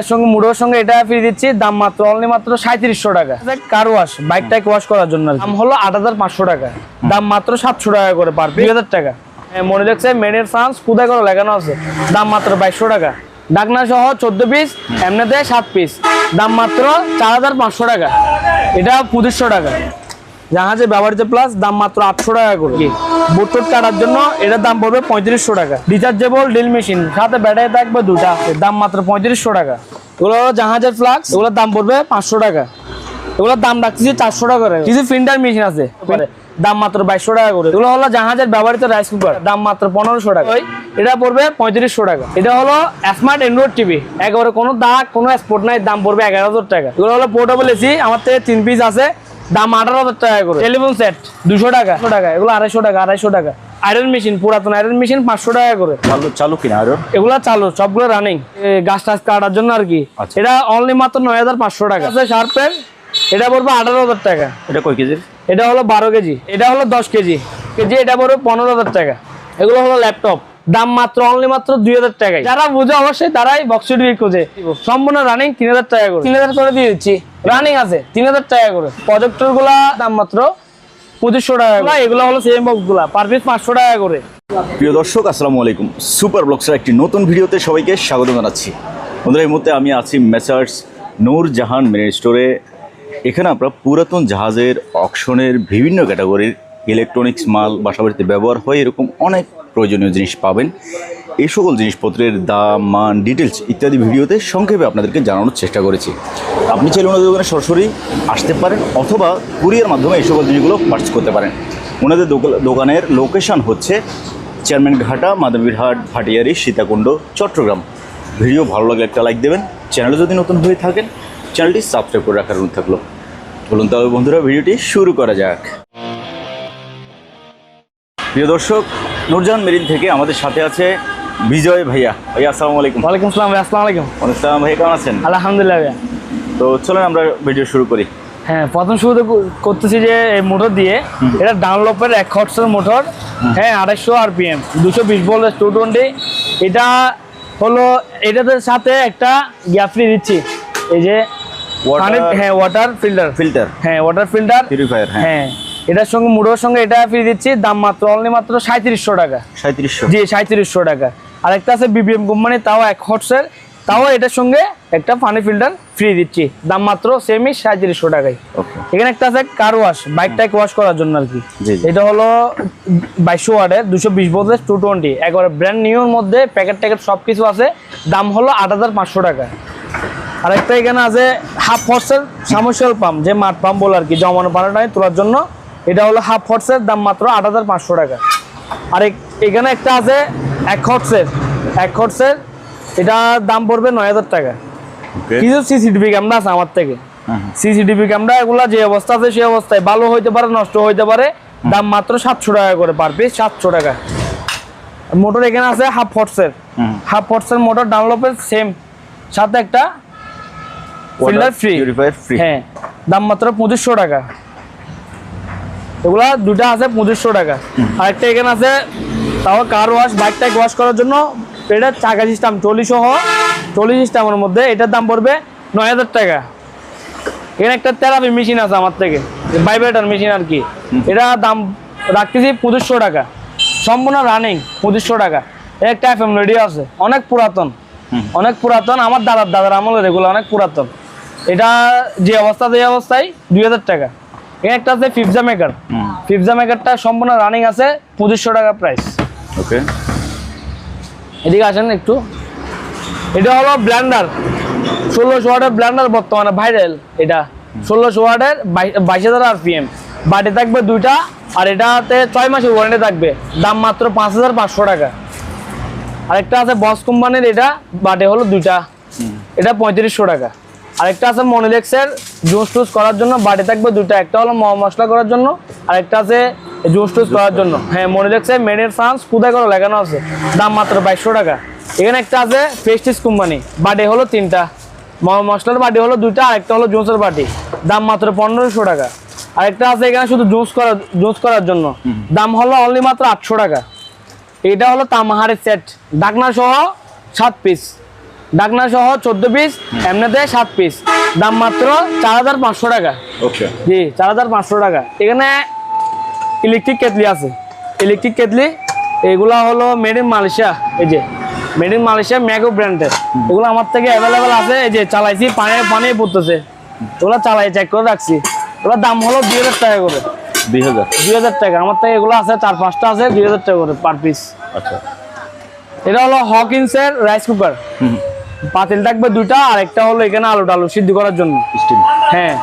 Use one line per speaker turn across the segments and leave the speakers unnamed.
এর সঙ্গে মুড়োর সঙ্গে এটা ফ্রি দিচ্ছি দাম মাত্র অনলি মাত্র সাঁত্রিশশো টাকা। কার ওয়াশ বাইকটাকে ওয়াশ করার জন্য দাম হলো আট হাজার পাঁচশো টাকা। দাম মাত্র সাতশো টাকা করে পার দুই হাজার টাকা। মনে দেখছে মেডের ফ্রান্স কোথায় করে লাগানো আছে। দাম মাত্র বাইশশো টাকা। ডাকনা সহ চোদ্দ পিস এমনিতে সাত পিস দাম মাত্র চার হাজার পাঁচশো টাকা। এটা পঁচিশশো টাকা। জাহাজে ব্যবহৃত প্লাস দাম মাত্র আটশো টাকা করে। বুট টুট কাটার জন্য এটার দাম পড়বে পঁয়ত্রিশশো টাকা। রিচার্জেবল ড্রিল মেশিন সাথে ব্যাটারি থাকবে দুটা দাম মাত্র পঁয়ত্রিশশো টাকা। এগুলো হলো জাহাজের ফ্লাক্স এগুলোর দাম পড়বে পাঁচশো টাকা। এগুলোর দাম রাখতেছি চারশো টাকা করে। কিছু ফিন্টার মেশিন আছে দাম মাত্র বাইশশো টাকা করে। এগুলো হলো জাহাজের ব্যবহৃত রাইস কুকার দাম মাত্র পনেরোশো টাকা। ওই। এটা পড়বে পঁয়ত্রিশশো টাকা। এটা হলো স্মার্ট অ্যান্ড্রয়েড টিভি একেবারে কোনো দাগ কোনো স্পোর্ট নাই দাম পড়বে এগারো হাজার টাকা। এগুলো হলো পোর্টেবল এসি আমার থেকে তিন পিস আছে। দাম আঠারো হাজার টাকা করে। টেলিফোন সেট দুশো টাকা। টাকা এগুলো আড়াইশো টাকা আড়াইশো টাকা। আয়রন মেশিন পুরাতন আয়রন মেশিন পাঁচশো টাকা করে।
চালু চালু কিনা আরও
এগুলা চালু সবগুলো রানিং গাছ টাছ কাটার জন্য আর কি।
আচ্ছা।
এটা অনলি মাত্র নয় হাজার পাঁচশো টাকা। আছে শার্পের এটা পড়বে আঠারো হাজার টাকা।
এটা কয় কেজির?
এটা হলো বারো কেজি। এটা হলো দশ কেজি। কেজি এটা পড়বে পনেরো হাজার টাকা। এগুলো হলো ল্যাপটপ দাম মাত্র অনলি মাত্র দুই হাজার টাকায় যারা বুঝে অবশ্যই তারাই বক্স খোঁজে। সম্পূর্ণ রানিং তিন হাজার টাকা করে। তিন হাজার করে দিয়ে দিচ্ছি। রানিং আছে তিন হাজার টাকা করে। প্রজেক্টরগুলা দাম মাত্র পঁচিশশো টাকা করে। এগুলো হলো সেম বক্সগুলা পার পিস পাঁচশো টাকা করে।
প্রিয় দর্শক আসসালামু আলাইকুম। সুপার ব্লগসের একটি নতুন ভিডিওতে সবাইকে স্বাগত জানাচ্ছি। বন্ধুরা এই মুহূর্তে আমি আছি মেসার্স নূর জাহান মেরিন স্টোরে এখানে আপনারা পুরাতন জাহাজের অকশনের বিভিন্ন ক্যাটাগরির ইলেকট্রনিক্স মাল বাসাবাড়িতে ব্যবহার হয় এরকম অনেক প্রয়োজনীয় জিনিস পাবেন। এই সকল জিনিসপত্রের দাম, মান ডিটেলস ইত্যাদি ভিডিওতে সংক্ষেপে আপনাদেরকে জানানোর চেষ্টা করেছি। আপনি চাইলে ওনাদের দোকানে সরাসরি আসতে পারেন অথবা কুরিয়ার মাধ্যমে এই সকল জিনিসগুলো পার্চেস করতে পারেন। ওনাদের দোকা- দোকানের লোকেশন হচ্ছে চেয়ারম্যান ঘাটা মাদাবীরহাট ভাটিয়ারি, সীতাকুণ্ড, চট্টগ্রাম। ভিডিও ভালো লাগলে একটা লাইক দেবেন। চ্যানেলে যদি নতুন হয়ে থাকেন চ্যানেলটি সাবস্ক্রাইব করে রাখার অনুরোধ থাকল। বলুন তাহলে বন্ধুরা, ভিডিওটি শুরু করা যাক। প্রিয় দর্শক নূরজাহান মেরিন থেকে আমাদের সাথে আছে বিজয় ভাইয়া। ভাইয়া আসসালামু আলাইকুম।
ওয়ালাইকুম সালাম ভাই, আসসালামু আলাইকুম।
অনুষ্ঠান ভাইয়া কেমন আছেন?
আলহামদুলিল্লাহ ভাইয়া।
তো চলেন আমরা ভিডিও শুরু করি।
হ্যাঁ প্রথম শুরুতে করতেছি যে এই মোটর দিয়ে এটা ডাউনলোপের এক হর্সের মোটর হ্যাঁ আড়াইশো আরপিএম দুশো বিশ ভোল্টের টু টোয়েন্টি এটা হলো এটাতে সাথে একটা গ্যাপ ফ্রি দিচ্ছি। এই যে হ্যাঁ ওয়াটার ফিল্টার
ফিল্টার
হ্যাঁ ওয়াটার ফিল্টার
পিউরিফায়ার হ্যাঁ।
হ্যাঁ এটার সঙ্গে মুড়োর সঙ্গে এটা ফ্রি দিচ্ছি দাম মাত্র অনলি মাত্র সাঁত্রিশশো টাকা।
সাঁত্রিশশো
জি সাঁত্রিশশো টাকা। আর একটা আছে বিবিএম কোম্পানি তাও এক হর্সের তাও এটার সঙ্গে একটা পানি ফিল্টার ফ্রি দিচ্ছি। দাম মাত্র সেমই সাঁত্রিশশো টাকায়। এখানে একটা আছে কার ওয়াশ বাইকটাকে ওয়াশ করার জন্য আর কি। এটা হলো বাইশশো ওয়ার্ডের দুশো বিশ ভোল্টের টু টোয়েন্টি একবারে ব্র্যান্ড নিউর মধ্যে প্যাকেট ট্যাকেট সব কিছু আছে। দাম হলো আট হাজার পাঁচশো টাকা। আর একটা এখানে আছে হাফ হর্সের সামসিয়াল পাম্প যে মাঠ পাম্প বলে আর কি জমানো পানাটাই তোলার জন্য। এটা হলো হাফ হর্সের দাম মাত্র আট হাজার পাঁচশো টাকা। আর এখানে একটা আছে এক হর্সের। এক হর্সের এটা দাম পড়বে নয় হাজার টাকা। কিছু সিসিটিভি ক্যামেরা আছে আমার থেকে।
হ্যাঁ হ্যাঁ।
সিসিটিভি ক্যামেরা এগুলা যে অবস্থা আছে সেই অবস্থায় ভালো হইতে পারে নষ্ট হইতে পারে দাম মাত্র সাতশো টাকা করে পার পিস সাতশো টাকা। মোটর এখানে আছে হাফ ফোর্সের
হুম।
হাফ ফোর্সের মোটর ডাউনলোপের সেম সাথে একটা ফিল্টার ফ্রি হ্যাঁ দাম মাত্র পঁচিশশো টাকা। এগুলা দুটা আছে পঁচিশশো টাকা। আর একটা এখানে আছে তাও কার ওয়াশ বাইকটাকে ওয়াশ করার জন্য এটা চাকা সিস্টেম টলি সহ টলি সিস্টেমের মধ্যে এটার দাম পড়বে নয় হাজার টাকা। এখানে একটা থেরাপি মেশিন আছে আমার থেকে ভাইব্রেটার মেশিন আর কি। এটা দাম রাখতেছি পঁচিশশো টাকা। সম্পূর্ণ রানিং পঁচিশশো টাকা। একটা এফ এম রেডিও আছে অনেক পুরাতন। অনেক পুরাতন আমার দাদার দাদার আমলের এগুলো অনেক পুরাতন। এটা যে অবস্থা যে অবস্থায় দুই হাজার টাকা। একটা আছে ফিফজা মেকার। ফিফজা মেকারটা সম্পূর্ণ রানিং আছে পঁচিশশো টাকা প্রাইস
ওকে
এদিকে আসেন একটু। এটা হলো ব্ল্যান্ডার ষোলোশো ওয়াটের ব্ল্যান্ডার বর্তমানে ভাইরাল এটা ষোলোশো ওয়াটের বাইশ হাজার আরপিএম বাটি থাকবে দুইটা আর এটাতে ছয় মাসের ওয়ারেন্টি থাকবে। দাম মাত্র পাঁচ হাজার পাঁচশো টাকা। আরেকটা আছে বস কোম্পানির এটা বাটে হলো দুইটা। এটা পঁয়ত্রিশশো টাকা। আরেকটা আছে মনিলেক্সের জুস টুস করার জন্য, বাটি থাকবে দুইটা একটা হলো মশলা করার জন্য, আরেকটা আছে জুস টুস করার জন্য। হ্যাঁ মনিলেক্সের মেড ইন ফ্রান্স কোথায় করে লাগানো আছে? দাম মাত্র বাইশশো টাকা। এখানে একটা আছে ফেস্টিস কোম্পানি বাটি হলো তিনটা। মশলার বাটি হলো দুইটা, আরেকটা হলো জুসের বাটি। দাম মাত্র পনেরোশো টাকা। আরেকটা আছে এখানে শুধু জুস করার জুস করার জন্য। দাম হলো অনলি মাত্র আটশো টাকা। এটা হলো তামাহারের সেট ডাকনা সহ সাত পিস ডাকনা সহ চোদ্দ পিস এমনিতে সাত পিস দাম মাত্র চার হাজার পাঁচশো টাকা।
ওকে
জি চার হাজার পাঁচশো টাকা। এখানে ইলেকট্রিক কেটলি আছে। ইলেকট্রিক কেটলি এগুলা হলো মেড ইন মালয়েশিয়া। এই যে মেড ইন মালয়েশিয়া ম্যাগো ব্র্যান্ডের। এগুলো আমার থেকে অ্যাভেলেবেল আছে। এই যে চালাইছি পানি পানি পড়তেছে। ওগুলো চালাই চেক করে রাখছি। ওগুলোর দাম হলো দুই হাজার টাকা করে।
দুই হাজার।
দুই হাজার টাকা। আমার থেকে এগুলো আছে চার পাঁচটা আছে দুই হাজার টাকা করে পার পিস
আচ্ছা।
এটা হলো হকিন্সের রাইস কুকার
হুম।
পাতিল থাকবে দুইটা আর একটা হলো এখানে আলু টালু সিদ্ধ করার জন্য। হ্যাঁ।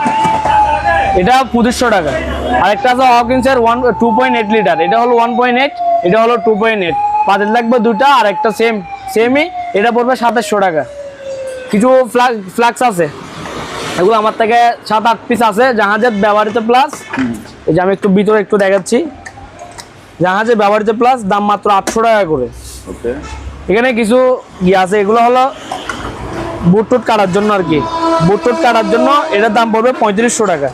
এটা পঁচিশশো টাকা। আর একটা আছে হকিন্সের one two point eight litre এটা হলো ওয়ান পয়েন্ট এইট এটা হলো টু পয়েন্ট এইট পাতিল থাকবে দুটা আর একটা সেম সেমই এটা পড়বে সাতাশশো টাকা। কিছু ফ্লাক্স আছে। এগুলো আমার থেকে সাত আট পিস আছে। জাহাজের ব্যবহৃত প্লাস এই যে আমি একটু ভিতরে একটু দেখাচ্ছি। জাহাজে ব্যবহৃত প্লাস দাম মাত্র আটশো টাকা করে। এখানে কিছু ইয়ে আছে। এগুলো হলো বুট টুট কাটার জন্য আর কি। বুট টুট কাটার জন্য এটার দাম পড়বে পঁয়ত্রিশশো টাকা।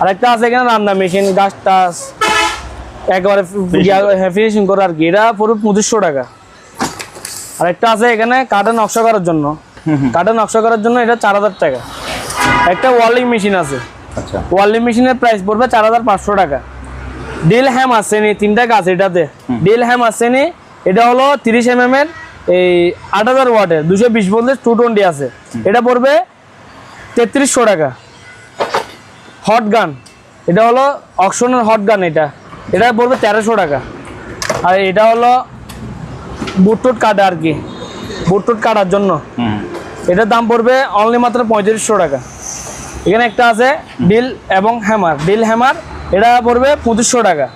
আর একটা আছে এখানে রান্না মেশিন গাছ টাস একবারে ফিনিশিং করে। আর কি। এটা পড়বে পঁচিশশো টাকা। আর একটা আছে এখানে কাঠের নকশা করার জন্য। কাঠের নকশা করার জন্য এটা চার হাজার টাকা। একটা ওয়ার্লিং মেশিন আছে।
আচ্ছা।
ওয়ার্লিং মেশিনের প্রাইস পড়বে চার হাজার পাঁচশো টাকা। ডিল হ্যাম আসেনি তিনটা গাছ এটাতে। ডিল হ্যাম আসেনি এটা হলো তিরিশ এম এর এই আট হাজার ওয়াটের দুশো বিশ ভোল্টের টু টোয়েন্টি আছে। এটা পড়বে তেত্রিশশো টাকা। হট গান এটা হলো অকশনের হট গান এটা। এটা পড়বে তেরোশো টাকা। আর এটা হলো বুটটুট কাটা আর কি। বুটটুট কাটার জন্য। এটার দাম পড়বে অনলি মাত্র পঁয়ত্রিশশো টাকা। এখানে একটা আছে ডিল এবং হ্যামার ডিল হ্যামার এটা পড়বে পঁচিশশো টাকা।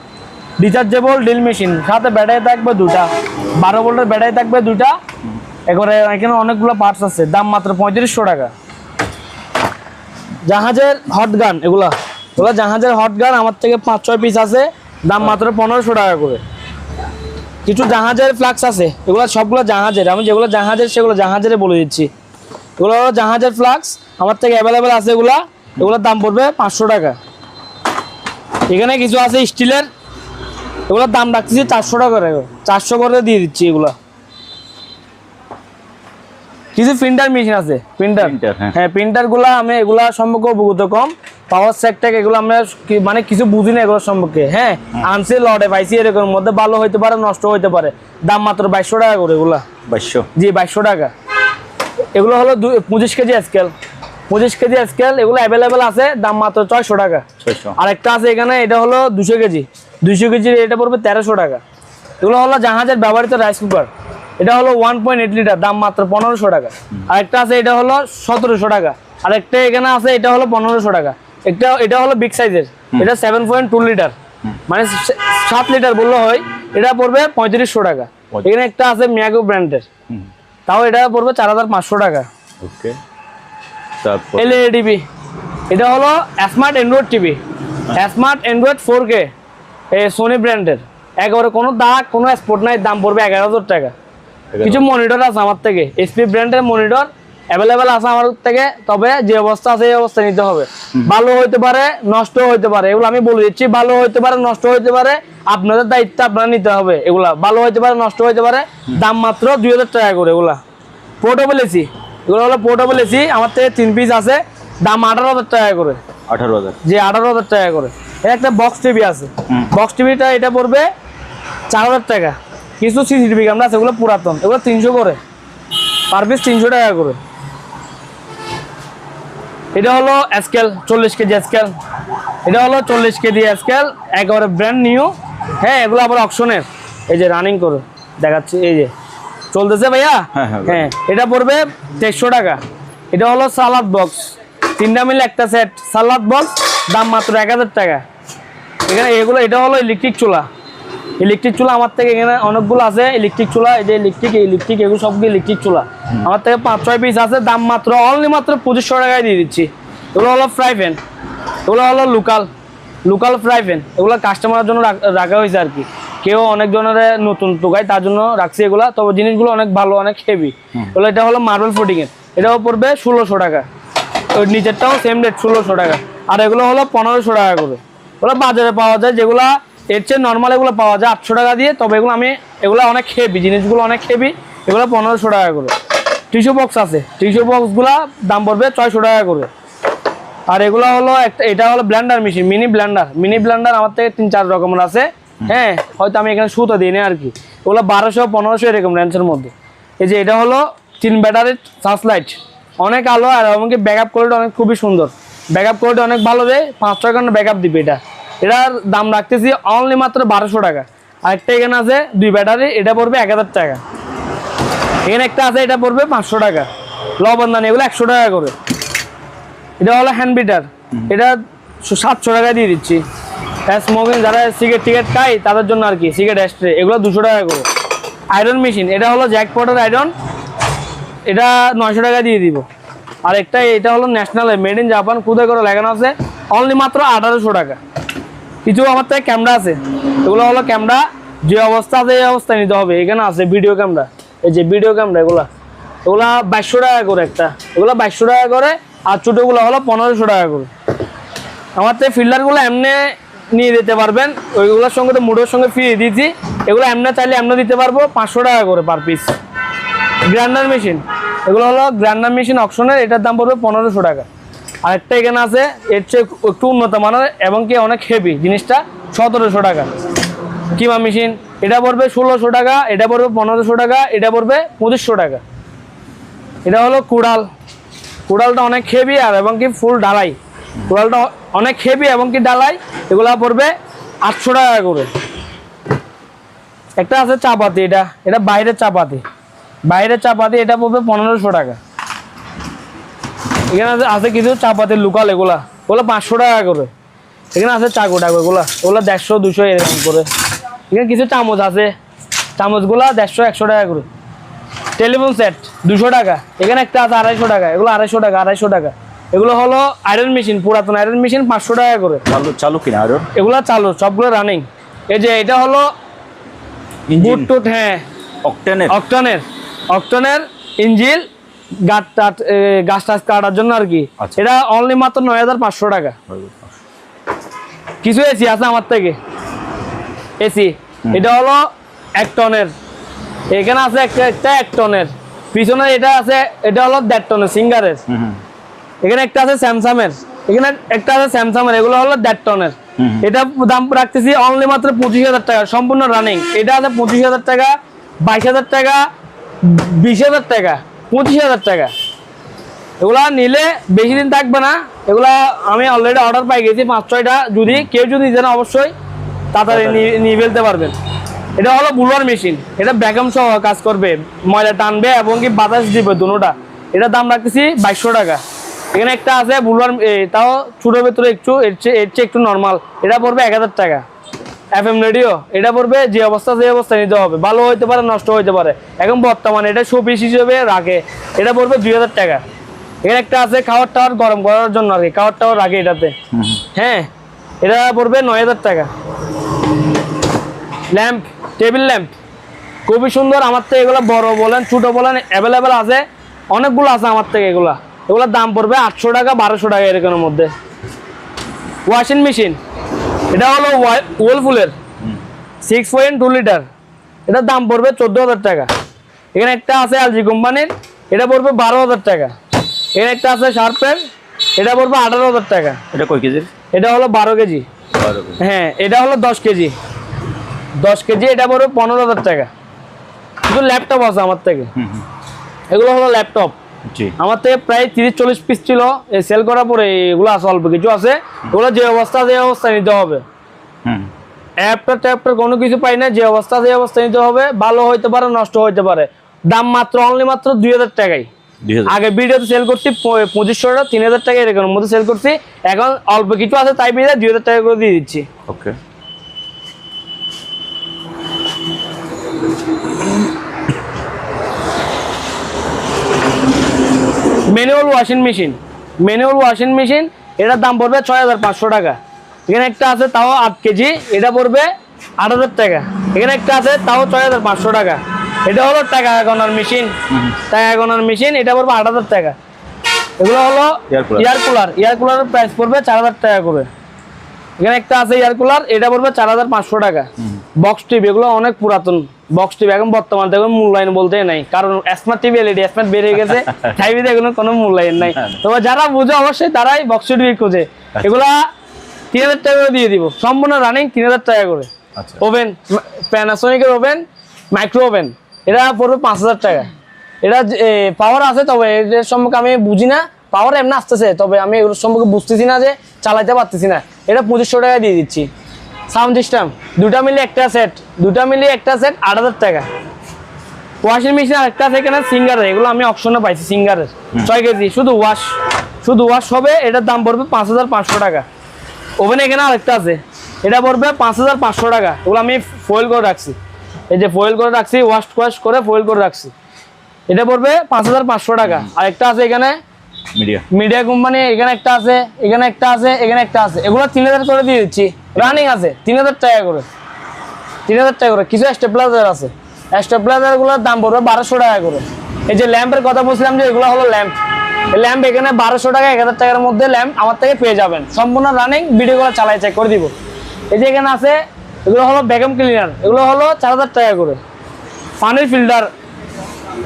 রিচার্জেবল ডিল মেশিন সাথে ব্যাটারি থাকবে দুটা। বারো ভোল্টের ব্যাটারি থাকবে দুটা। এবারে এখানে অনেকগুলো পার্টস আছে। দাম মাত্র পঁয়ত্রিশশো টাকা। জাহাজের হট গান এগুলা। এগুলো জাহাজের হট গান আমার থেকে পাঁচ ছয় পিস আছে। দাম মাত্র পনেরোশো টাকা করে। কিছু জাহাজের ফ্লাক্স আছে। এগুলো সবগুলো জাহাজের। আমি যেগুলো জাহাজের সেগুলো জাহাজের বলে দিচ্ছি। এগুলো হলো জাহাজের ফ্লাক্স আমার থেকে অ্যাভেলেবেল আছে এগুলা। এগুলোর দাম পড়বে পাঁচশো টাকা। এখানে কিছু আছে স্টিলের এগুলোর দাম রাখতেছি চারশো টাকা করে। চারশো করে দিয়ে দিচ্ছি এগুলা। কিছু প্রিন্টার মেশিন আছে প্রিন্টার।
হ্যাঁ।
হ্যাঁ প্রিন্টারগুলা আমি এগুলা সম্পর্কে অবগত কম। পাওয়ার সেক্টর এগুলো আমরা মানে কিছু বুঝি না এগুলোর সম্পর্কে হ্যাঁ। আনছি লটে পাইছি এরকম মধ্যে ভালো হইতে পারে নষ্ট হইতে পারে। দাম মাত্র বাইশশো টাকা করে এগুলা।
বাইশশো।
জি বাইশশো টাকা। এগুলো হলো পঁচিশ কেজি স্কেল পঁচিশ কেজি স্কেল এগুলো অ্যাভেলেবেল আছে দাম মাত্র ছয়শো টাকা।
ছয়শো।
আরেকটা আছে এখানে এটা হলো দুশো কেজি। দুশো কেজির এটা পড়বে তেরোশো টাকা। এগুলো হলো জাহাজের ব্যবহৃত রাইস কুকার এটা হলো ওয়ান পয়েন্ট এইট লিটার দাম মাত্র পনেরোশো টাকা। আরেকটা আছে এটা হলো সতেরোশো টাকা। আরেকটা এখানে আছে এটা হলো পনেরোশো টাকা। একটা এটা হলো বিগ সাইজের এটা সেভেন পয়েন্ট টু লিটার মানে সাত লিটার বললে হয় এটা পড়বে পঁয়ত্রিশশো টাকা। এখানে একটা আছে ম্যাগো ব্র্যান্ডের তাও এটা পড়বে চার হাজার পাঁচশো টাকা।
ওকে।
টিভি এটা হলো smart Android TV smart Android four K এই সোনি ব্র্যান্ডের একেবারে কোনো দাগ কোনো স্পোর্ট নাই দাম পড়বে এগারো হাজার টাকা। কিছু মনিটর আছে আমার থেকে। এসপি ব্র্যান্ডের মনিটর অ্যাভেলেবেল আছে আমার থেকে তবে যে অবস্থা আছে এই অবস্থা নিতে হবে। ভালো হইতে পারে নষ্ট হইতে পারে এগুলো আমি বলে দিচ্ছি ভালো হইতে পারে নষ্ট হইতে পারে আপনাদের দায়িত্ব আপনারা নিতে হবে এগুলা। ভালো হইতে পারে নষ্ট হইতে পারে দাম মাত্র দুই হাজার টাকা করে এগুলা। পোর্টেবল এসি এগুলো হলো পোর্টেবল এসি আমার থেকে তিন পিস আছে দাম আঠারো হাজার টাকা করে।
আঠারো হাজার।
যে আঠারো হাজার টাকা করে। এর একটা বক্স টিভি আছে। বক্স টিভিটা এটা পড়বে চার হাজার টাকা। কিছু সিসিটিভি ক্যামেরা আছে এগুলো পুরাতন। এগুলো তিনশো করে। পার পিস তিনশো টাকা করে। এটা হলো স্কেল চল্লিশ কেজি স্কেল এটা হলো চল্লিশ কেজি স্কেল একেবারে ব্র্যান্ড নিউ হ্যাঁ এগুলো আবার অপশনের এই যে রানিং করে। দেখাচ্ছি এই যে। চলতেছে ভাইয়া?
হ্যাঁ, হ্যাঁ,
হ্যাঁ এটা পড়বে দেড়শো টাকা। এটা হলো সালাদ বক্স তিনটা মিলে একটা সেট সালাদ বক্স দাম মাত্র এক হাজার টাকা। এখানে এগুলো এটা হলো ইলেকট্রিক চুলা। ইলেকট্রিক চুলা আমার থেকে এখানে অনেকগুলো আছে। ইলেকট্রিক চুলা এই যে ইলেকট্রিক ইলেকট্রিক এগুলো সবগুলো ইলেকট্রিক চুলা? আমার থেকে পাঁচ ছয় পিস আছে দাম মাত্র অনলি মাত্র পঁচিশশো টাকায় দিয়ে দিচ্ছি। এগুলো হলো ফ্রাই প্যান এগুলো হলো লোকাল লোকাল ফ্রাই প্যান এগুলো কাস্টমারের জন্য রাখ- হয়েছে আর কি। কেউ অনেক জনের নতুন টোকায় তার জন্য রাখছি এগুলা। তবে জিনিসগুলো অনেক ভালো অনেক হেভি এগুলো এটা হলো মার্বেল ফুটিং এর। এটাও পড়বে ষোলোশো টাকা। ওই নিচেরটাও সেম রেট ষোলোশো টাকা। আর এগুলো হলো পনেরোশো টাকা করে। ওগুলো বাজারে পাওয়া যায়, যেগুলা এর চেয়ে নর্মাল এগুলো পাওয়া যায়। আটশো টাকা দিয়ে, তবে এগুলো আমি, এগুলো অনেক হেভি জিনিসগুলো অনেক হেভি এগুলো পনেরোশো টাকা করে। টিস্যু বক্স আছে টিস্যু বক্সগুলা দাম পড়বে ছয়শো টাকা করে। আর এগুলো হলো একটা, এটা হলো blender machine mini blender mini blender আমার থেকে তিন চার রকমের আছে। হ্যাঁ হয়তো আমি এখানে সুতো দিই না আর কি। ওগুলো বারোশো, পনেরোশো এরকম রেঞ্জের মধ্যে। এই যে এটা হলো তিন ব্যাটারির সার্চ লাইট অনেক আলো আর এমনকি ব্যাকআপ কোয়ালিটি অনেক খুবই সুন্দর। ব্যাকআপ কোয়ালিটি অনেক ভালো দেয় পাঁচ ঘণ্টা ব্যাকআপ দিবে এটা। এটার দাম রাখতেছি অনলি মাত্র বারোশো টাকা। আরেকটা এখানে আছে দুই ব্যাটারি এটা পড়বে এক হাজার টাকা। এখানে একটা আছে এটা পড়বে পাঁচশো টাকা। লবণদানি এগুলো একশো টাকা করে। এটা হলো হ্যান্ড বিটার এটা সাতশো টাকা দিয়ে দিচ্ছি। স্মোকিং যারা সিগারেট টিকেট খায় তাদের জন্য আর কি সিগারেট অ্যাস্ট্রে এগুলো দুশো টাকা করে। আয়রন মেশিন এটা হলো জ্যাকপটের আয়রন এটা নয়শো টাকা দিয়ে দিব। আর একটা এটা হলো ন্যাশনাল মেড ইন জাপান কোথায় করে লাগানো আছে? অনলি মাত্র আঠারোশো টাকা। কিছু আমার থেকে ক্যামেরা আছে। এগুলো হলো ক্যামেরা যে অবস্থা আছে এই অবস্থায় নিতে হবে। এখানে আছে ভিডিও ক্যামেরা এই যে ভিডিও ক্যামেরা এগুলো। এগুলা বাইশশো টাকা করে একটা। এগুলো বাইশশো টাকা করে, আর ছোটোগুলো হলো পনেরোশো টাকা করে। আমার থেকে ফিল্টারগুলো এমনি নিয়ে দিতে পারবেন। ওইগুলোর সঙ্গে তো মুডোর সঙ্গে ফ্রি দিয়েছি। এগুলো এমনি চাইলে এমনি দিতে পারব, পাঁচশো টাকা করে পার পিস গ্রাইন্ডার মেশিন এগুলো হলো গ্রাইন্ডার মেশিন অপশনের এটার দাম পড়বে পনেরোশো টাকা। আরেকটা এখানে আছে, এর চেয়ে একটু উন্নত মানের এবং কি অনেক হেভি জিনিসটা সতেরোশো টাকা। কিমা মেশিন এটা পড়বে ষোলোশো টাকা, এটা পড়বে পনেরোশো টাকা, এটা পড়বে পঁচিশশো টাকা। এটা হলো কুড়াল। কুড়ালটা অনেক হেভি আর এবং কি ফুল ডালাই কুড়ালটা অনেক হেভি এবং কি ডালাই এগুলো পড়বে আটশো টাকা করে। একটা আছে চাপাতি, এটা এটা বাইরের চাপাতি। বাইরের চাপাতি এটা পড়বে পনেরোশো টাকা। এখানে আছে- আছে কিছু চাপাতির লোকাল এগুলা। ওগুলো পাঁচশো টাকা করে। এখানে আছে চাকু টাকু এগুলা। ওগুলো দেড়শো দুশো এরকম করে। এখানে কিছু চামচ আছে। চামচগুলা দেড়শো একশো টাকা করে। টেলিফোন সেট দুশো টাকা। এখানে একটা আছে আড়াইশো টাকা। এগুলো আড়াইশো টাকা আড়াইশো টাকা। এগুলো হলো আয়রন মেশিন পুরাতন আয়রন মেশিন পাঁচশো টাকা করে।
চালু চালু কিনা আয়রন
এগুলো চালু সবগুলো রানিং এই যে এটা হলো হ্যাঁ।
অকটেনের
অক্টনের অক্টনের ইঞ্জিল গাছ টাছ কাটার জন্য আর কি।
আচ্ছা।
এটা অনলি মাত্র নয় হাজার পাঁচশো টাকা। কিছু এসি আছে আমার থেকে। এসি। এটা হলো এক টনের এখানে আছে একটা এক টনের পিছনে এটা আছে এটা হলো দেড় টনের সিঙ্গারের এখানে একটা আছে স্যামসাংয়ের। এখানে একটা আছে স্যামসাংয়ের। এগুলো হলো দেড় টনের এটা দাম রাখতেছি অনলি মাত্র পঁচিশ হাজার টাকা। সম্পূর্ণ রানিং এটা আছে পঁচিশ হাজার টাকা বাইশ হাজার টাকা বিশ হাজার টাকা পঁচিশ হাজার টাকা। এগুলা নিলে বেশি দিন থাকবে না। এগুলা আমি অলরেডি অর্ডার পাই গেছি পাঁচ ছয়টা। যদি কেউ যদি নিতে অবশ্যই তাড়াতাড়ি নিয়ে- ফেলতে পারবেন। এটা হলো বুলার মেশিন। এটা ব্যাকআপ সহ কাজ করবে। ময়লা টানবে এবং কি বাতাস দিবে দুটোটা। এটার দাম রাখতেছি বাইশশো টাকা। এখানে একটা আছে বুলার তাও ছোটোর ভেতরে একটু এর চেয়ে এর চেয়ে একটু নর্মাল এটা পড়বে এক হাজার টাকা। এফ এম রেডিও এটা পড়বে যে অবস্থা যে অবস্থা নিতে হবে। ভালো হইতে পারে নষ্ট হইতে পারে। এখন বর্তমানে এটা শোপিস হিসেবে রাখে। এটা পড়বে দুই হাজার টাকা। এখানে একটা আছে খাওয়ার টাওয়ার গরম করার জন্য আর কি খাওয়ার টাওয়ার রাখে এটাতে। হ্যাঁ এটা পড়বে নয় হাজার টাকা। ল্যাম্প টেবিল ল্যাম্প খুবই সুন্দর আমার থেকে এগুলো বড় বলেন ছোট বলেন অ্যাভেলেবেল আছে। অনেকগুলো আছে আমার থেকে এগুলা। এগুলোর দাম পড়বে আটশো টাকা বারোশো টাকা এরকমের মধ্যে। ওয়াশিং মেশিন এটা হলো ওয়েলফুলের সিক্স পয়েন্ট টু লিটার এটার দাম পড়বে চোদ্দ হাজার টাকা। এখানে একটা আছে এলজি কোম্পানির এটা পড়বে বারো হাজার টাকা। এখানে একটা আছে শার্পের এটা পড়বে আঠারো হাজার টাকা।
এটা কয় কেজির?
এটা হলো বারো কেজি। হ্যাঁ এটা হলো দশ কেজি। দশ কেজি এটা পড়বে পনেরো হাজার টাকা। কিন্তু ল্যাপটপ আছে আমার থেকে। এগুলো হলো ল্যাপটপ আমার থেকে প্রায় তিরিশ চল্লিশ পিস ছিল। সেল করার পরে এগুলো আছে অল্প কিছু আছে। এগুলো যে অবস্থা যে অবস্থা নিতে হবে। অ্যাপটার ট্যাপটার কোনো কিছু পাই না যে অবস্থা যে অবস্থা নিতে হবে ভালো হইতে পারে নষ্ট হইতে পারে। দাম মাত্র অনলি মাত্র দুই হাজার টাকাই আগে ভিডিওতে সেল করছি প- পঁচিশশো টাকা তিন হাজার টাকা এরকম মধ্যে সেল করছি। এখন অল্প কিছু আছে তাই পেয়ে দুই হাজার টাকা করে দিয়ে দিচ্ছি।
Okay
manual washing machine. Manual washing machine এটার দাম পড়বে ছয় হাজার পাঁচশো টাকা। এখানে একটা আছে তাও আট কেজি এটা পড়বে আট হাজার টাকা। এখানে একটা আছে তাও ছয় হাজার পাঁচশো টাকা। এটা হলো টাকা এগোনার মেশিন। টাকা এগোনার মেশিন এটা পড়বে আট হাজার টাকা। এগুলো হলো এয়ার কুলার। এয়ার কুলারের প্রাইস পড়বে চার হাজার টাকা করে। এখানে একটা আছে এয়ার কুলার এটা পড়বে চার হাজার পাঁচশো টাকা। বক্স টিভি এগুলো অনেক পুরাতন। বক্স টিভি এখন বর্তমান দেখুন মূল্যায়ন বলতে নাই। কারণ স্মার্ট টিভি এলইডি স্মার্ট বেড়ে গেছে। টিভিতে এগুলো কোনো মূল্যায়ন নাই। তবে যারা বুঝে অবশ্যই তারাই বক্স টিভি খুঁজে। এগুলা তিন হাজার টাকা করে দিয়ে দিব। সম্পূর্ণ রানিং তিন হাজার টাকা করে।
আচ্ছা।
ওভেন প্যানাসোনিকের ওভেন মাইক্রো ওভেন এটা পড়বে পাঁচ হাজার টাকা। এটা পাওয়ার আছে তবে এটার সম্পর্কে আমি বুঝি না। পাওয়ার এমনি আসতেছে তবে আমি এগুলোর সম্পর্কে বুঝতেছি না যে চালাইতে পারতেছি না। এটা পঁচিশশো টাকা দিয়ে দিচ্ছি। সাউন্ড সিস্টেম দুটা মিলিয়ে একটা সেট দুটা মিলিয়ে একটা সেট আট হাজার টাকা। ওয়াশিং মেশিন আর একটা আছে এখানে সিঙ্গারের এগুলো আমি অপশনে পাইছি সিঙ্গারের ছয় কেজি শুধু ওয়াশ শুধু ওয়াশ হবে এটার দাম পড়বে পাঁচ হাজার পাঁচশো টাকা। ওভেন এখানে আরেকটা আছে এটা পড়বে পাঁচ হাজার পাঁচশো টাকা। ওগুলো আমি ফয়েল করে রাখছি। এই যে ফয়েল করে রাখছি ওয়াশ ওয়াশ করে ফয়েল করে রাখছি। এটা পড়বে পাঁচ হাজার পাঁচশো টাকা। আরেকটা আছে এখানে
মিডিয়া
মিডিয়া কোম্পানি এখানে একটা আছে, এখানে একটা আছে, এখানে একটা আছে। এগুলো তিন হাজার করে দিয়ে দিচ্ছি। রানিং আছে, তিন হাজার টাকা করে। তিন হাজার টাকা করে, কিছু স্টেপলাইজার আছে। স্টেপলাইজারগুলোর দাম পড়বে বারোশো টাকা করে। এই যে ল্যাম্পের কথা বলছিলাম যে এগুলো হলো ল্যাম্প ল্যাম্প এখানে বারোশো টাকা, এক হাজার টাকার মধ্যে ল্যাম্প আমার থেকে পেয়ে যাবেন। সম্পূর্ণ রানিং ভিডিওগুলো চালাই চেক করে দিব। এই যে এখানে আছে, এগুলো হলো ভ্যাকুম ক্লিনার এগুলো হলো চার হাজার টাকা করে। পানির ফিল্টার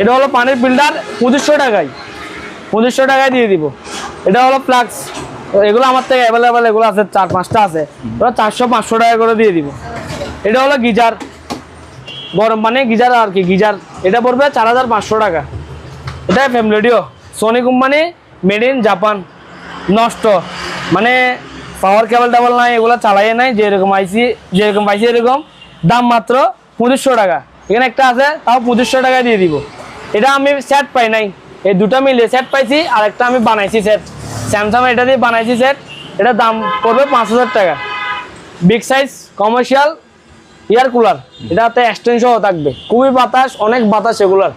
এটা হলো পানির ফিল্টার পঁচিশশো টাকায়। পঁচিশশো টাকায় দিয়ে দিব। এটা হলো ফ্লাক্স এগুলো আমার থেকে অ্যাভেলেবেল এগুলো আছে, চার পাঁচটা আছে। ওরা চারশো, পাঁচশো টাকা করে দিয়ে দিব। এটা হলো গিজার। গরম পানি গিজার আর কি, গিজার। এটা পড়বে চার হাজার পাঁচশো টাকা। এটা ফ্যামিলিডিও Sony company made in Japan নষ্ট। মানে পাওয়ার কেবল টেবল নাই, এগুলো চালাইয়ে নাই, যেরকম আইসি যেরকম পাইছি এরকম দাম মাত্র পঁচিশশো টাকা। এখানে একটা আছে, তাও পঁচিশশো টাকায় দিয়ে দিব। এটা আমি সেট পাই নাই। এই দুটো মিলিয়ে সেট পাইছি আর একটা আমি বানাইছি সেট স্যামসাং এটা দিয়ে বানাইছি সেট এটা দাম পড়বে পাঁচ হাজার টাকা। Big size commercial air cooler এটাতে এক্সটেনশন থাকবে। খুবই বাতাস অনেক বাতাস এগুলার।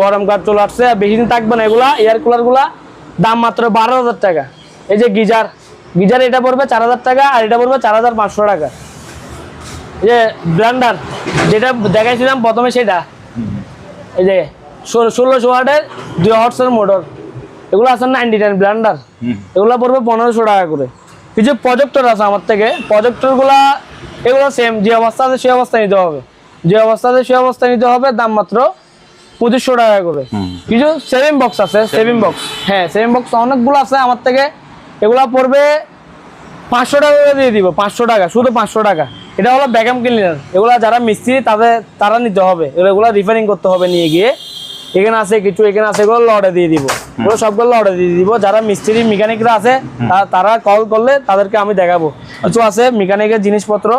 গরমকাল চলে আসছে আর বেশি দিন থাকবে না এগুলা এয়ার কুলারগুলা। দাম মাত্র বারো হাজার টাকা। এই যে গিজার গিজার এটা পড়বে চার হাজার টাকা আর এটা পড়বে চার হাজার পাঁচশো টাকা। এই যে ব্লান্ডার যেটা দেখাইছিলাম প্রথমে সেটা। এই যে ষোলোশো ওয়াটের দুই হর্সের মোটর। এগুলো আছে নাইনটি নাইন ব্লান্ডার। এগুলো পড়বে পনেরোশো টাকা করে। কিছু প্রজেক্টর আছে আমার থেকে। প্রজেক্টরগুলা এগুলো সেম যে অবস্থা আছে সেই অবস্থায় নিতে হবে। যে অবস্থা আছে সেই অবস্থায় নিতে হবে দাম মাত্র পঁচিশশো টাকা করে। কিছু সেভিং বক্স আছে সেভিং বক্স হ্যাঁ সেভিং বক্স অনেকগুলো আছে আমার থেকে। এগুলা পড়বে পাঁচশো টাকা করে দিয়ে দিব পাঁচশো টাকা শুধু পাঁচশো টাকা। এটা হলো ব্যাকআপ ক্লিনার এগুলো যারা মিস্ত্রি তাদের তারা নিতে হবে। এগুলো রিপেয়ারিং করতে হবে নিয়ে গিয়ে। এখানে আছে কিছু এখানে আছে এগুলো লড়ে দিয়ে দিব। এগুলো সবগুলো লড়ে দিয়ে দিব। যারা মিস্ত্রি মেকানিকরা আছে তারা কল করলে তাদেরকে আমি দেখাবো। কিছু আছে মেকানিকের জিনিসপত্র।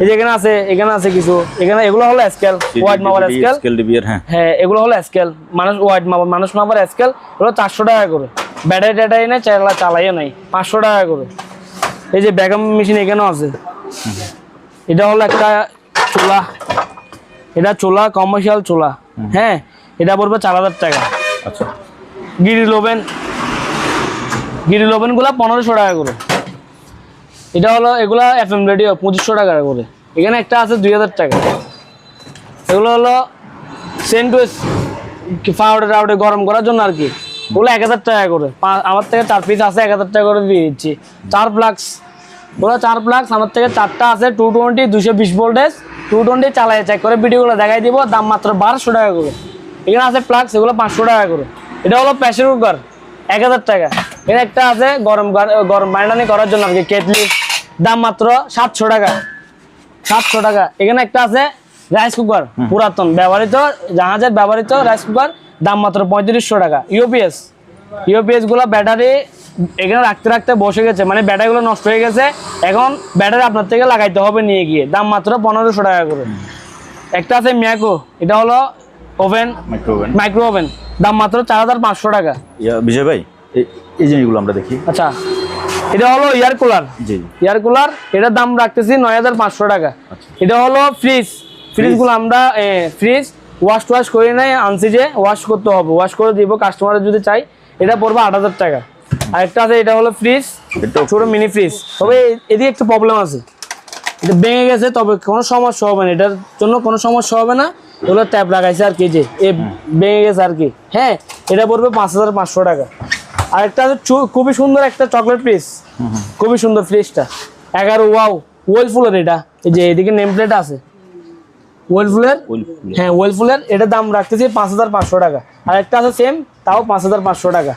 এই যে এখানে আছে এখানে আছে কিছু। এখানে এগুলো হলো স্কেল ওয়াইড মাপার স্কেল
হ্যাঁ।
হ্যাঁ এগুলো হলো স্কেল মানুষ ওয়াইড মাপার মানুষ মাপার স্কেল এগুলো চারশো টাকা করে। ব্যাটারি ট্যাটারি নেই চালা চালাইও নাই। পাঁচশো টাকা করে। এই যে ব্যাগাম মেশিন এখানেও আছে। এটা হলো একটা চুলা। এটা চুলা কমার্শিয়াল চুলা। হ্যাঁ এটা পড়বে চার হাজার টাকা।
আচ্ছা।
গিরি লোবেন। গিরি লোবেনগুলো পনেরোশো টাকা করে। এটা হলো এগুলা এফ এম রেডিও পঁচিশশো টাকা করে। এখানে একটা আছে দুই হাজার টাকা। এগুলো হলো সেন্টুয়েস পাউডার টাউডার গরম করার জন্য আর কি। ওগুলো এক হাজার টাকা করে। আমার থেকে চার পিস আছে এক হাজার টাকা করে দিয়ে দিচ্ছি। চার প্লাক্স ওগুলো চার প্লাক্স আমার থেকে চারটা আছে টু টোয়েন্টি দুশো বিশ ভোল্টেজ টু টোয়েন্টি চালাই চেক করে ভিডিওগুলো দেখাই দিব। দাম মাত্র বারোশো টাকা করে। এখানে আছে প্লাক্স এগুলো পাঁচশো টাকা করে। এটা হলো প্রেশার কুকার এক হাজার টাকা। এখানে একটা আছে গরম গরম পানি করার জন্য আর কি কেটলি দাম মাত্র সাতশো টাকা। সাতশো টাকা। এখানে একটা আছে রাইস কুকার পুরাতন ব্যবহৃত জাহাজের ব্যবহৃত রাইস কুকার দাম মাত্র পঁয়ত্রিশশো টাকা। ইউপিএস ইউপিএসগুলো ব্যাটারি এখানে রাখতে রাখতে বসে গেছে মানে ব্যাটারিগুলো নষ্ট হয়ে গেছে। এখন ব্যাটারি আপনার থেকে লাগাইতে হবে নিয়ে গিয়ে দাম মাত্র পনেরোশো টাকা করে। একটা আছে ম্যাকো এটা হলো ওভেন? মাইক্রো ওভেন দাম মাত্র চার হাজার পাঁচশো টাকা।
বিজয় ভাই এই- জিনিসগুলো আমরা দেখি।
আচ্ছা এটা হলো এয়ার কুলার।
জি।
এয়ার কুলার এটার দাম রাখতেছি নয় হাজার পাঁচশো টাকা।
আচ্ছা।
এটা হলো ফ্রিজ। ফ্রিজগুলো আমরা ফ্রিজ ওয়াশ টোয়াশ করে নাই আনছি যে ওয়াশ করতে হবে। ওয়াশ করে দিব কাস্টমারের যদি চাই এটা পড়বে আট হাজার টাকা। আরেকটা আছে এটা হলো ফ্রিজ। ছোট মিনি ফ্রিজ তবে এদিকে একটু প্রবলেম আছে। এটা ভেঙে গেছে তবে কোনো সমস্যা হবে না। এটার জন্য কোনো সমস্যা হবে না। ওগুলো ট্যাপ লাগাইছে আর কি যে এ ভেঙে গেছে আর কি। হ্যাঁ এটা পড়বে পাঁচ হাজার পাঁচশো টাকা। আছে চু- খুবই সুন্দর একটা চকলেট পিস খুবই সুন্দর ফ্রিজটা এগারো ওয়াও ওয়েলফুলের এটা। এই যে এদিকে নেম প্লেট আছে ওয়েলফুলের
Whirlpool।
হ্যাঁ ওয়েলফুলের এটা দাম রাখতেছি পাঁচ হাজার পাঁচশো টাকা। আর একটা আছে সেম তাও পাঁচ হাজার পাঁচশো টাকা।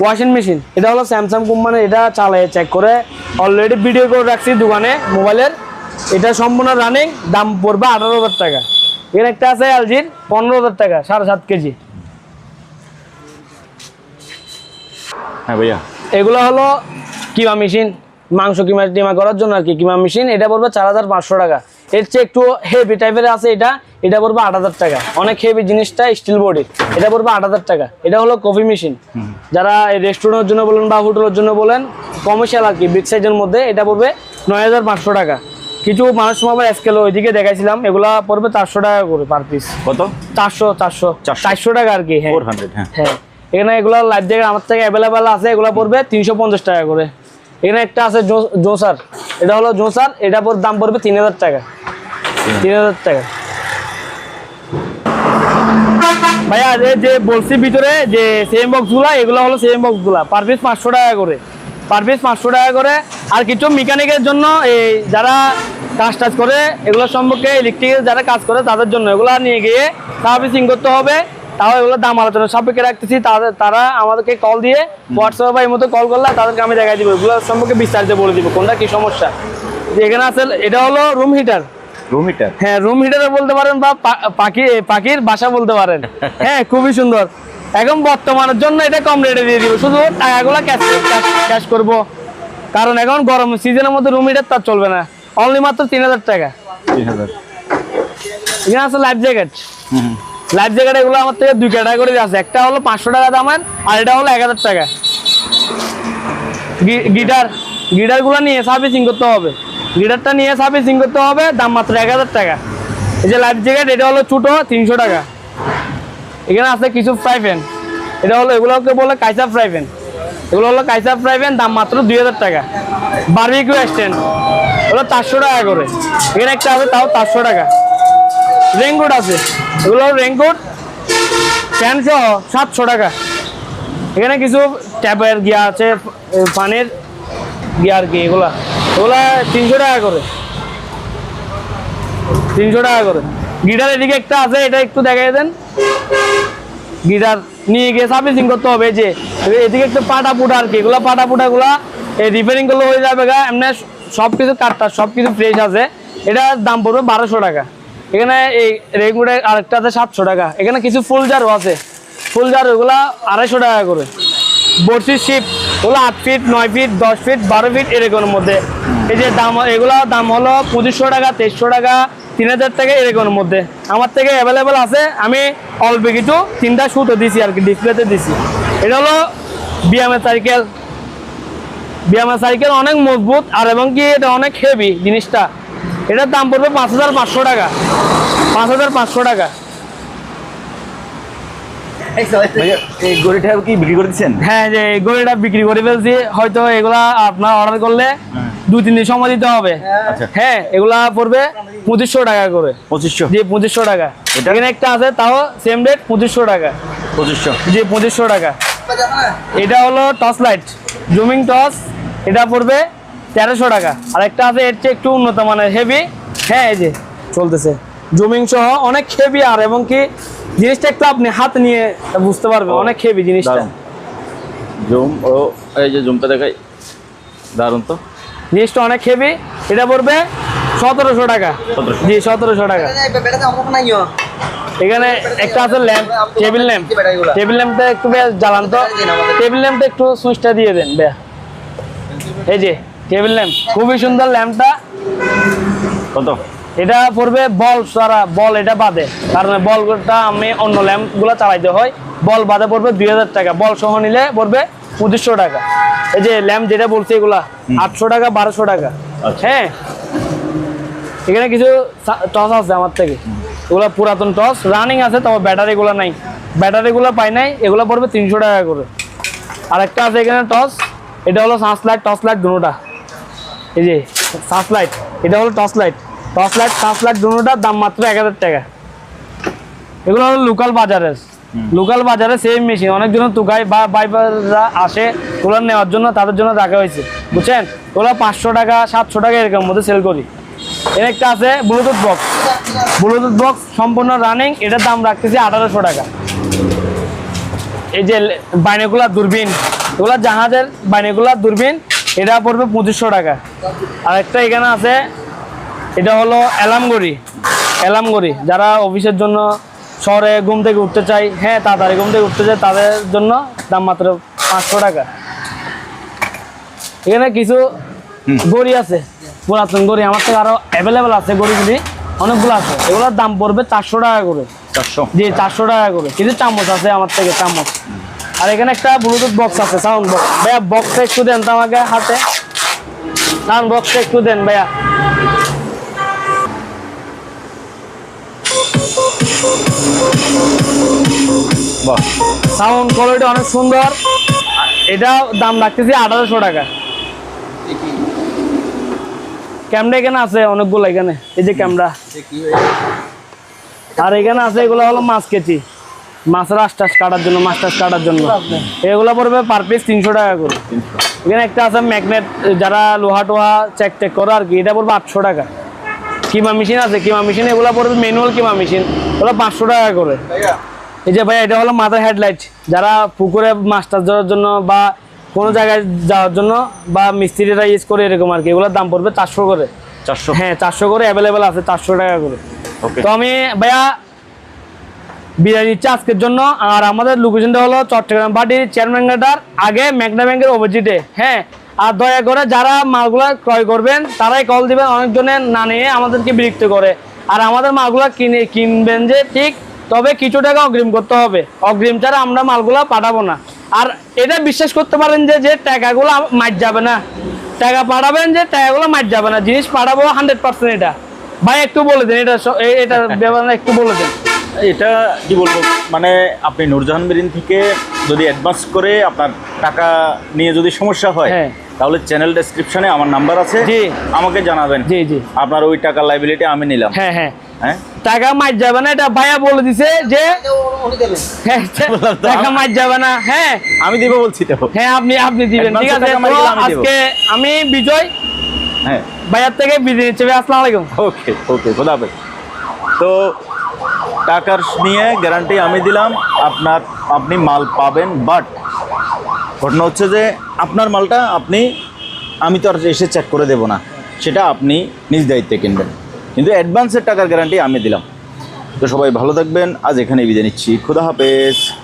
ওয়াশিং মেশিন এটা হলো স্যামসাং কোম্পানি এটা চালায় চেক করে। অলরেডি ভিডিও করে রাখছি দোকানে মোবাইলের এটা সম্পূর্ণ রানিং দাম পড়বে আঠারো হাজার টাকা। এর একটা আছে এলজির পনেরো হাজার টাকা সাড়ে সাত কেজি।
হ্যাঁ ভাইয়া।
এগুলো হলো কিমা মেশিন মাংস কিমা টিমা করার জন্য আর কি কিমা মেশিন এটা পড়বে চার হাজার পাঁচশো টাকা। এর চেয়ে একটু হেভি টাইপের আছে এটা এটা পড়বে আট হাজার টাকা। অনেক হেভি জিনিসটা স্টিল বডি এটা পড়বে আট হাজার টাকা। এটা হলো কফি মেশিন যারা রেস্টুরেন্টের জন্য বলেন বা হোটেলের জন্য বলেন কমার্শিয়াল আর কি বিগ সাইজের মধ্যে এটা পড়বে নয় হাজার পাঁচশো টাকা। কিছু মানুষ আবার স্কেল ওইদিকে দেখাইছিলাম এগুলা পড়বে চারশো টাকা করে পার পিস
কত?
চারশো চারশো
400
চারশো টাকা আর কি হ্যাঁ।
হ্যাঁ।
হ্যাঁ। এখানে এগুলো লাইফ জ্যাকেট আমার থেকে অ্যাভেলেবেল আছে এগুলো পড়বে তিনশো পঞ্চাশ টাকা করে। এখানে একটা আছে জোসার। এটা হলো জোসার এটা পর দাম পড়বে তিন হাজার টাকা। তিন হাজার টাকা। ভাইয়া যে যে বলছি ভিতরে যে সেম বক্সগুলো এগুলো হলো সেম বক্সগুলো পার পিস পাঁচশো টাকা করে। পার পিস পাঁচশো টাকা করে আর কিছু মেকানিকের জন্য এই যারা কাজ টাজ করে এগুলো সম্পর্কে ইলেকট্রিকের যারা কাজ করে তাদের জন্য এগুলো নিয়ে গিয়ে সার্ভিসিং করতে হবে। তাও এগুলো দাম আলোচনা সাপেক্ষে রাখতেছি। তাদের তারা আমাদেরকে কল দিয়ে হোয়াটসঅ্যাপ বা এই মতো কল করলে তাদেরকে আমি দেখাই দিব। এগুলো সম্পর্কে বিস্তারিত বলে দিব। কোনটা কি সমস্যা? যে এখানে আছে এটা হলো রুম হিটার
রুম হিটার
হ্যাঁ রুম হিটার বলতে পারেন বা পাখি পাখির বাসা বলতে পারেন। হ্যাঁ খুবই সুন্দর। এখন বর্তমানের জন্য এটা কম রেটে দিয়ে দিব। শুধু টাকাগুলো ক্যাশ ক্যাশ করব। কারণ এখন গরম সিজনের মধ্যে রুম হিটার তার চলবে না। অনলি মাত্র তিন হাজার টাকা। এখানে আছে লাইফ জ্যাকেট লাইফ জ্যাকেট এগুলো আমার থেকে দুই ক্যাটাগরি আছে। একটা হলো পাঁচশো টাকা দামের আর এটা হলো এক হাজার টাকা। গি- গিটার। গিটারগুলো নিয়ে সার্ভিসিং করতে হবে। গিটারটা নিয়ে সার্ভিসিং করতে হবে দাম মাত্র এক হাজার টাকা। এই যে লাইফ জ্যাকেট এটা হলো ছোটো তিনশো টাকা। এখানে আছে কিছু ফ্রাই প্যান এটা হলো এগুলোকে বলে কাইসা ফ্রাই প্যান এগুলো হলো কাইসা ফ্রাই প্যান, দাম মাত্র দুই হাজার টাকা। বার্বিকিউ স্ট্যান্ড ওগুলো চারশো টাকা করে। এখানে একটা আছে, তাও চারশো টাকা। রেনকোট আছে, এগুলো রেনকোট ফ্যান সহ সাতশো টাকা। এখানে কিছু ট্যাপের গিয়া আছে পানির গিয়া আর কি, এগুলা। এগুলা তিনশো টাকা করে। তিনশো টাকা করে। গিটার এদিকে একটা আছে, এটা একটু দেখাই দেন। গিটার নিয়ে গিয়ে সার্ভিসিং করতে হবে যে, এদিকে একটু পাটা পুটা আর কি, এগুলো পাটা পুটা গুলা এই রিপেয়ারিং করলে হয়ে যাবে গা, এমনি সব কিছু কাঠটা সব কিছু ফ্রেশ আছে এটার দাম পড়বে বারোশো টাকা। এখানে এই রেগুলার আরেকটা আছে সাতশো টাকা, এখানে কিছু ফুল জারও আছে, ফুল জার ওগুলা আড়াইশো টাকা করে। বড়শি শিপ, ওগুলো আট ফিট নয় ফিট দশ ফিট বারো ফিট এরকমের মধ্যে। এই যে দাম, এগুলো দাম হলো পঁচিশশো টাকা, তেইশশো টাকা তিন হাজার টাকা এরকমের মধ্যে। আমার থেকে অ্যাভেলেবেল আছে, আমি অল্প কিছু তিনটা সুতো দিছি আর কি, ডিসপ্লেতে দিছি। এটা হলো বিয়ামের সাইকেল বিয়ামের সাইকেল অনেক মজবুত আর এবং কি এটা অনেক হেভি জিনিসটা। এটার দাম পড়বে পাঁচ হাজার পাঁচশো টাকা। পাঁচ হাজার পাঁচশো টাকা।
এই গড়িটা কি বিক্রি করে
হ্যাঁ যে এই গড়িটা বিক্রি করে ফেলছি হয়তো এগুলা আপনার অর্ডার করলে দু তিন দিন সময় দিতে হবে।
আচ্ছা।
হ্যাঁ এগুলা পড়বে পঁচিশশো টাকা করে।
পঁচিশশো?
জি পঁচিশশো টাকা। এখানে একটা আছে তাও সেম রেট পঁচিশশো টাকা।
পঁচিশশো।
জি পঁচিশশো টাকা। এটা হলো টর্চ লাইট জুমিং টর্চ এটা পড়বে তেরোশো টাকা। আর একটা আছে এর চেয়ে একটু উন্নত মানের হেভি হ্যাঁ এই যে চলতেছে। জুমিং সহ অনেক হেভি আর এবং কি জিনিসটা একটু আপনি হাত নিয়ে বুঝতে পারবেন অনেক হেভি জিনিসটা।
জুম ও এই যে জুমটা দেখাই। দারুণ তো।
জিনিসটা অনেক হেভি এটা পড়বে সতেরোশো টাকা।
1700
জি সতেরোশো টাকা। এখানে একটা আছে ল্যাম্প টেবিল ল্যাম্প। টেবিল ল্যাম্পটা একটু বেশ জ্বালান তো। টেবিল ল্যাম্পটা একটু সুইচটা দিয়ে দেন বে এই যে টেবিল ল্যাম্প। খুবই সুন্দর ল্যাম্পটা।
কত?
এটা পড়বে বল সারা বল এটা বাদে। কারণ বলটা আমি অন্য ল্যাম্পগুলো চালাইতে হয়। বল বাদে পড়বে দুই হাজার টাকা। বল সহ নিলে পড়বে পঁচিশশো টাকা। এই যে ল্যাম্প যেটা বলছে এগুলা আটশো টাকা বারোশো টাকা।
আচ্ছা।
হ্যাঁ? এখানে কিছু টস আছে আমার থেকে। এগুলো পুরাতন টস রানিং আছে তবে ব্যাটারি গুলো নাই। ব্যাটারি গুলো পাই নাই এগুলো পড়বে তিনশো টাকা করে। আর একটা আছে এখানে টস এটা হলো সাঁস লাইট টস লাইট দুটোটা এই যে সাঁস লাইট এটা হলো টস লাইট টস লাইট সাঁস লাইট দুটোটার দাম মাত্র এক হাজার টাকা। এগুলো হলো লোকাল বাজারের। লোকাল বাজারে সেম মেশিন অনেকজন তুকাই বা বাইবাররা আসে ওগুলো নেওয়ার জন্য তাদের জন্য রাখা হয়েছে। বুঝছেন? ওগুলো পাঁচশো টাকা সাতশো টাকা এরকম মধ্যে সেল করি। এর একটা আছে ব্লুটুথ বক্স ব্লুটুথ বক্স সম্পূর্ণ রানিং এটার দাম রাখতেছি আঠারোশো টাকা। এই যে বাইনেকুলার দূরবীন এগুলো জাহাজের বাইনেকুলার দূরবীন এটা পড়বে পঁচিশশো টাকা। আর একটা এখানে আছে এটা হলো অ্যালামগড়ি অ্যালামগড়ি যারা অফিসের জন্য শহরে ঘুম থেকে উঠতে চাই হ্যাঁ তাড়াতাড়ি ঘুম থেকে উঠতে চাই তাদের জন্য দাম মাত্র পাঁচশো টাকা। এখানে কিছু গড়ি আছে পুরাতন গড়ি। আমার থেকে আরও অ্যাভেলেবেল আছে গড়িগুলি অনেকগুলো আছে। এগুলোর দাম পড়বে চারশো টাকা করে।
চারশো?
জি চারশো টাকা করে। কিছু চামচ আছে আমার থেকে চামচ। আর এখানে একটা ব্লুটুথ বক্স আছে সাউন্ড বক্স ভাইয়া বক্সটা একটু দেন তো আমাকে হাতে। সাউন্ড বক্সটা একটু দেন ভাইয়া। সাউন্ড কোয়ালিটি অনেক সুন্দর। এটা দাম রাখতেছি আঠারোশো টাকা। ক্যামেরা এখানে আছে, অনেকগুলো এখানে। এই যে ক্যামেরা। আর এখানে আছে, এগুলো হলো মাছ কেচি। মাছের আশটাস কাটার জন্য, মাছ টাছ কাটার জন্য। এগুলো পড়বে পার পিস তিনশো টাকা করে। এখানে একটা আছে ম্যাগনেট যারা লোহা টোহা চেক টেক করে আর কি, এটা পড়বে আটশো টাকা। কিমা মেশিন আছে কিমা মেশিন এগুলো পড়বে ম্যানুয়াল কিমা মেশিন। ওগুলো পাঁচশো টাকা করে। এই যে ভাই এটা হলো মাথার হেডলাইট যারা পুকুরে মাছ টাছ ধরার জন্য বা কোনো জায়গায় যাওয়ার জন্য বা মিস্ত্রিরা ইউজ করে এরকম আর কি এগুলোর দাম পড়বে চারশো করে।
চারশো?
হ্যাঁ চারশো করে অ্যাভেলেবেল আছে চারশো টাকা করে। তো আমি ভাইয়া বিদায় নিচ্ছি আজকের জন্য। আর আমাদের লোকেশনটা হলো চট্টগ্রাম পার্টির চেয়ারম্যান আগে মেঘনা ব্যাংকের অপোজিটে হ্যাঁ আর দয়া করে যারা মালগুলো ক্রয় করবেন তারাই কল দিবেন অনেকজনের না নিয়ে আমাদেরকে বিরক্ত করে। আর আমাদের মালগুলো কিনে কিনবেন যে ঠিক তবে কিছু টাকা অগ্রিম করতে হবে। অগ্রিম ছাড়া আমরা মালগুলো পাঠাবো না। আর এটা বিশ্বাস করতে পারেন যে যে টাকাগুলো মার যাবে না। টাকা পাঠাবেন যে টাকাগুলো মার যাবে না। জিনিস পাঠাবো হান্ড্রেড পার্সেন্ট এটা। ভাই একটু বলে দেন এটা এটা ব্যাপারে একটু বলে দেন।
এটা কি বলব? মানে আপনি নূরজাহান মেরিন থেকে যদি অ্যাডভান্স করে আপনার টাকা নিয়ে যদি সমস্যা হয়
হ্যাঁ।
তাহলে চ্যানেল ডেসক্রিপশনে আমার নাম্বার আছে
জি।
আমাকে জানাবেন।
জি জি।
আপনার ওই টাকার লাইবিলিটি আমি নিলাম।
হ্যাঁ হ্যাঁ।
হ্যাঁ?
টাকা মার যাবে না এটা ভাইয়া বলে দিছে যে হ্যাঁ, টাকা মার যাবে না হ্যাঁ।
আমি দিব বলছি তো।
হ্যাঁ আপনি আপনি দিবেন ঠিক আছে। আজকে আমি বিজয়
হ্যাঁ।
ভাইয়ার থেকে বিদায় নিচ্ছি আসসালামু আলাইকুম।
ওকে ওকে খোদা হাফেজ। তো টাকার নিয়ে গ্যারান্টি আমি দিলাম আপনার আপনি মাল পাবেন বাট ঘটনা হচ্ছে যে আপনার মালটা আপনি, আমি তো আর এসে চেক করে দেব না। সেটা আপনি নিজ দায়িত্বে কিনবেন। কিন্তু অ্যাডভান্সের টাকার গ্যারান্টি আমি দিলাম। তো সবাই ভালো থাকবেন। আজ এখানে বিদায় নিচ্ছি। খুদা হাফেজ।